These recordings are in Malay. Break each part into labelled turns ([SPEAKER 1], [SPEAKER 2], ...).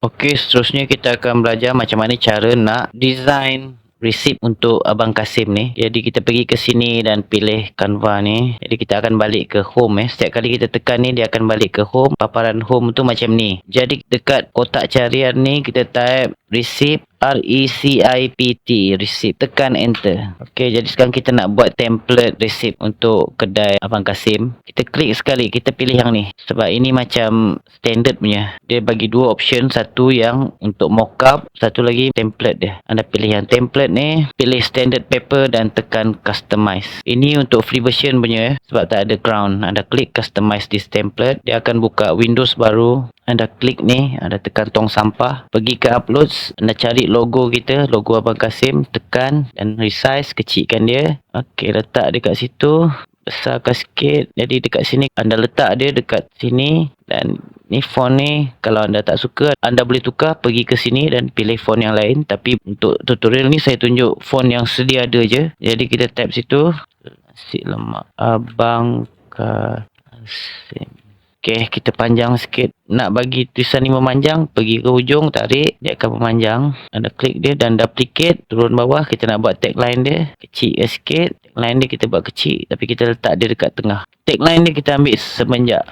[SPEAKER 1] Okey, seterusnya kita akan belajar macam mana cara nak design resip untuk Abang Kasim ni. Jadi kita pergi ke sini dan pilih Canva ni. Jadi kita akan balik ke home eh. Setiap kali kita tekan ni dia akan balik ke home. Paparan home tu macam ni. Jadi dekat kotak carian ni kita type resip R-E-C-I-P-T Receipt Tekan enter. Ok jadi sekarang kita nak buat template receipt Untuk kedai Abang Kasim. Kita klik sekali Kita pilih yang ni. Sebab ini macam standard punya. Dia bagi dua option Satu yang untuk mockup Satu lagi template dia. Anda pilih yang template ni Pilih standard paper Dan tekan customize. Ini untuk free version punya eh. Sebab tak ada ground Anda klik customize this template Dia akan buka windows baru anda klik ni, anda tekan tong sampah, pergi ke uploads, anda cari logo kita, logo Abang Kasim, tekan dan resize, kecilkan dia. Okey, letak dekat situ, besarkan sikit. Jadi dekat sini anda letak dia dekat sini dan ni font ni kalau anda tak suka anda boleh tukar pergi ke sini dan pilih font yang lain tapi untuk tutorial ni saya tunjuk font yang sedia ada je. Jadi kita tap situ nasi lemak abang Kasim. Okey, kita panjang sikit. Nak bagi tulisan ni memanjang, pergi ke hujung, tarik, dia akan memanjang. Anda klik dia dan duplicate, turun bawah, kita nak buat tagline dia. Kecil sikit. Tagline dia kita buat kecil, tapi kita letak dia dekat tengah. Tagline dia kita ambil semenjak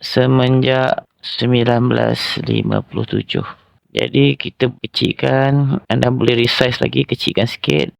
[SPEAKER 1] semenjak 1957. Jadi kita kecilkan, anda boleh resize lagi, kecilkan sikit.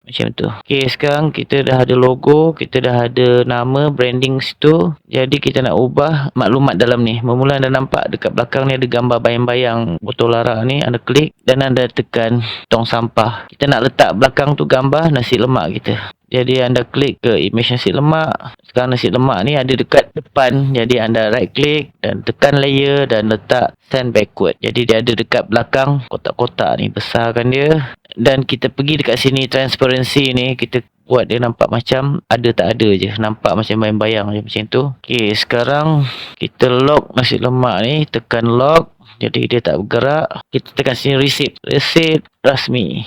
[SPEAKER 1] Macam tu. Okey, sekarang kita dah ada logo, kita dah ada nama, branding situ. Jadi kita nak ubah maklumat dalam ni. Memula anda nampak dekat belakang ni ada gambar bayang-bayang botol arak ni. Anda klik dan anda tekan tong sampah. Kita nak letak belakang tu gambar nasi lemak kita. Jadi anda klik ke image nasi lemak. Sekarang nasi lemak ni ada dekat depan. Jadi anda right click dan tekan layer dan letak send backward. Jadi dia ada dekat belakang kotak-kotak ni. Besarkan dia. Dan kita pergi dekat sini transparency ni. Kita buat dia nampak macam ada tak ada je. Nampak macam bayang-bayang je macam tu. Okay sekarang kita lock nasi lemak ni. Tekan lock. Jadi dia tak bergerak. Kita tekan sini receipt. Receipt rasmi.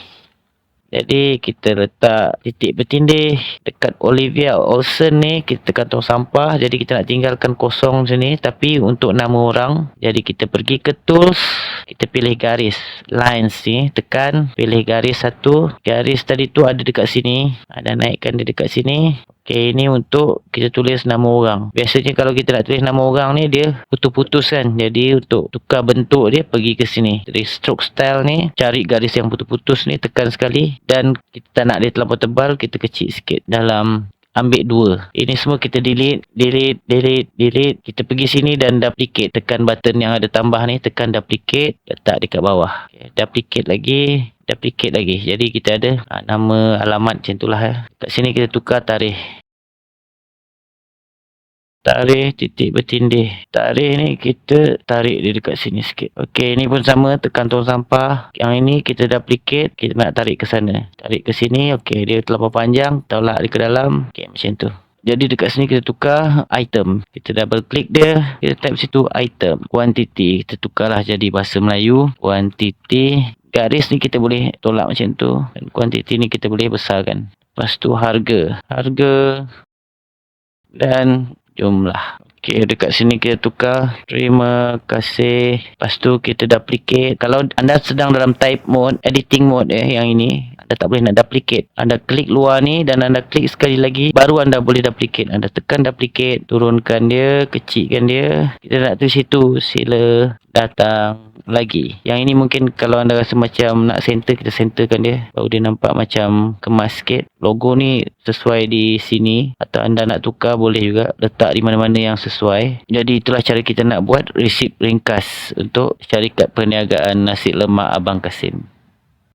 [SPEAKER 1] Jadi kita letak titik bertindih dekat Olivia Olsen ni. Kita tekan tong sampah. Jadi kita nak tinggalkan kosong sini. Tapi untuk nama orang jadi kita pergi ke tools. Kita pilih garis lines ni. Tekan pilih garis satu. Garis tadi tu ada dekat sini. Ada naikkan dia dekat sini Okey, ini untuk kita tulis nama orang. Biasanya kalau kita nak tulis nama orang ni, dia putus-putus kan. Jadi, untuk tukar bentuk dia, pergi ke sini. Jadi, stroke style ni, cari garis yang putus-putus ni, tekan sekali. Dan kita tak nak dia terlalu tebal, kita kecil sikit dalam ambil dua. Ini semua kita delete, delete, delete, delete. Kita pergi sini dan duplicate. Tekan button yang ada tambah ni, tekan duplicate, letak dekat bawah. Okay, duplicate lagi, duplicate lagi. Jadi kita ada ha, nama, alamat macam itulah. Eh. Kat sini kita tukar tarikh. Tarikh titik bertindih. Tarikh ni kita tarik dia dekat sini sikit. Okey, ni pun sama. Tekan tong sampah. Yang ini kita duplicate. Kita nak tarik ke sana. Tarik ke sini. Okey, dia terlalu panjang. Tolak dia ke dalam. Okey, macam tu. Jadi dekat sini kita tukar item. Kita double click dia. Kita type situ item. Quantity. Kita tukarlah jadi bahasa Melayu. Quantity garis ni kita boleh tolak macam tu dan kuantiti ni kita boleh besarkan lepas tu harga harga dan jumlah ok dekat sini kita tukar terima kasih lepas tu kita duplicate kalau anda sedang dalam type mode editing mode eh yang ini anda tak boleh nak duplicate anda klik luar ni dan anda klik sekali lagi baru anda boleh duplicate anda tekan duplicate turunkan dia kecilkan dia kita nak tulis situ sila datang lagi. Yang ini mungkin kalau anda rasa macam nak center, kita centerkan dia. Baru dia nampak macam kemas sikit. Logo ni sesuai di sini. Atau anda nak tukar boleh juga. Letak di mana-mana yang sesuai. Jadi itulah cara kita nak buat resip ringkas untuk syarikat perniagaan nasi lemak Abang Kasim.